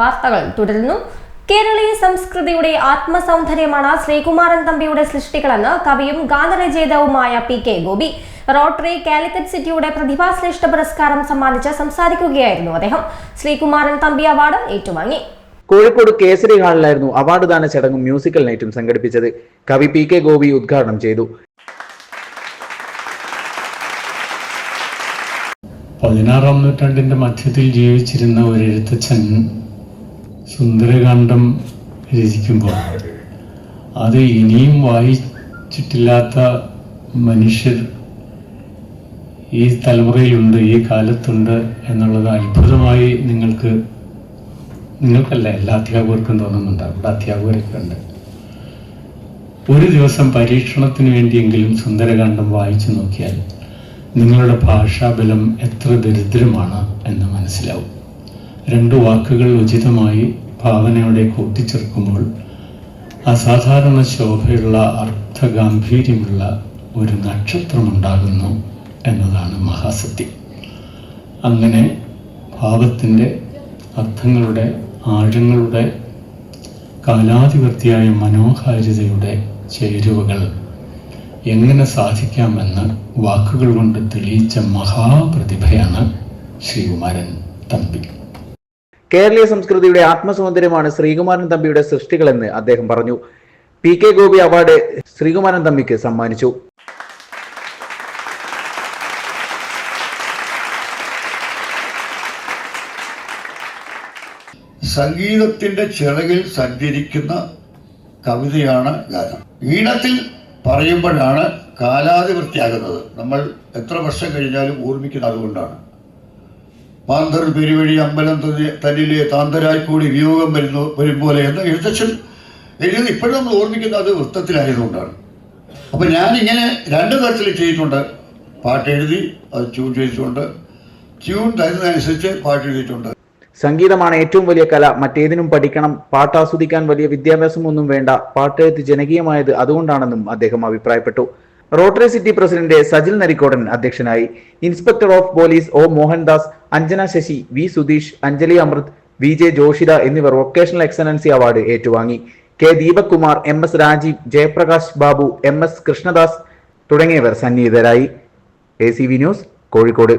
വാർത്തകൾ തുടരുന്നു. കേരളീയ സംസ്കൃതിയുടെ ആത്മസൗന്ദര്യമാണ് ശ്രീകുമാരൻ തമ്പിയുടെ സൃഷ്ടികളെന്ന് കവിയും ഗാനരചയിതാവുമായ P K Gopi Rotary Calicut സിറ്റിയുടെ പ്രതിഭാശ്രേഷ്ഠ പുരസ്കാരം സമ്മാനിച്ച് സംസാരിക്കുകയായിരുന്നു അദ്ദേഹം. ശ്രീകുമാരൻ തമ്പി അവാർഡ് ഏറ്റുവാങ്ങി. കോഴിക്കോട് കേസരി ഹാളിലായിരുന്നു അവാർഡ് ദാന ചടങ്ങും മ്യൂസിക്കൽ നൈറ്റും സംഘടിപ്പിച്ചത്. കവി പി കെ ഗോപി ഉദ്ഘാടനം ചെയ്തു. പതിനാറാം നൂറ്റാണ്ടിന്റെ മധ്യത്തിൽ ജീവിച്ചിരുന്ന ഒരു എഴുത്തച്ഛൻ സുന്ദരകാന്ഡം രചിക്കുമ്പോൾ അത് ഇനിയും വായിച്ചിട്ടില്ലാത്ത മനുഷ്യർ ഈ തലമുറയിലുണ്ട് ഈ കാലത്തുണ്ട് എന്നുള്ളത് അത്ഭുതമായി നിങ്ങൾക്ക് നിങ്ങൾക്കല്ല എല്ലാ അധ്യാപകർക്കും തോന്നുന്നുണ്ടാവും ഇവിടെ അധ്യാപകരൊക്കെ ഉണ്ട്. ഒരു ദിവസം പരീക്ഷണത്തിന് വേണ്ടിയെങ്കിലും സുന്ദരകാന്ഡം വായിച്ചു നോക്കിയാൽ നിങ്ങളുടെ ഭാഷാബലം എത്ര ദരിദ്രമാണ് എന്ന് മനസ്സിലാവും. രണ്ട് വാക്കുകൾ ഉചിതമായി ഭാവനയോടെ കൂട്ടിച്ചേർക്കുമ്പോൾ അസാധാരണ ശോഭയുള്ള അർത്ഥഗാംഭീര്യമുള്ള ഒരു നക്ഷത്രമുണ്ടാകുന്നു എന്നതാണ് മഹാസത്യം. അങ്ങനെ ഭാവത്തിന്റെ അർത്ഥങ്ങളുടെ ആഴങ്ങളുടെ കാലാധിപത്യായ മനോഹാരിതയുടെ ചേരുവകൾ എങ്ങനെ സാധിക്കാമെന്ന് വാക്കുകൾ കൊണ്ട് തെളിയിച്ച മഹാപ്രതിഭയാണ് ശ്രീകുമാരൻ തമ്പി. കേരളീയ സംസ്കൃതിയുടെ ആത്മസൗന്ദര്യമാണ് ശ്രീകുമാരൻ തമ്പിയുടെ സൃഷ്ടികളെന്ന് അദ്ദേഹം പറഞ്ഞു. P K Gopi award Sreekumaran തമ്പിക്ക് സമ്മാനിച്ചു. സംഗീതത്തിന്റെ ചിറകിൽ സഞ്ചരിക്കുന്ന കവിതയാണ് ഗാനം. ഈണത്തിൽ പറയുമ്പോഴാണ് കാലാതിവൃത്തിയാകുന്നത് നമ്മൾ എത്ര വർഷം കഴിഞ്ഞാലും ഓർമ്മിക്കുന്നത് അതുകൊണ്ടാണ്. പാന്തർ പെരുവഴി അമ്പലം തന്നെ- തന്നിലെ താന്തരായി കൂടി വിയോഗം വരുന്നു വരും പോലെ എന്ന് എഴുത്തച്ഛൻ എഴുതി ഇപ്പോഴും നമ്മൾ ഓർമ്മിക്കുന്നത് അത് വൃത്തത്തിലായതുകൊണ്ടാണ്. അപ്പൊ ഞാൻ ഇങ്ങനെ രണ്ട് തരത്തിൽ ചെയ്തിട്ടുണ്ട്. പാട്ട് എഴുതി അത് ട്യൂൺ ചെയ്തിട്ടുണ്ട്. ട്യൂൺ തരുന്നതനുസരിച്ച് പാട്ട് എഴുതിയിട്ടുണ്ട്. സംഗീതമാണ് ഏറ്റവും വലിയ കല. മറ്റേതിനും പഠിക്കണം. പാട്ട് ആസ്വദിക്കാൻ വലിയ വിദ്യാഭ്യാസമൊന്നും വേണ്ട. പാട്ടെഴുത്ത് ജനകീയമായത് അതുകൊണ്ടാണെന്നും അദ്ദേഹം അഭിപ്രായപ്പെട്ടു. Rotary city president Sajil Narikodan അധ്യക്ഷനായി inspector of police O Mohandas Anjana Sasi V Sudheesh Anjali Amrit V J Joshitha എന്നിവർ വൊക്കേഷണൽ എക്സലൻസി അവാർഡ് ഏറ്റുവാങ്ങി. K Deepak Kumar M S Rajeev Jayaprakash Babu M S Krishnadas തുടങ്ങിയവർ സന്നിഹിതരായി. A C V news Kozhikode.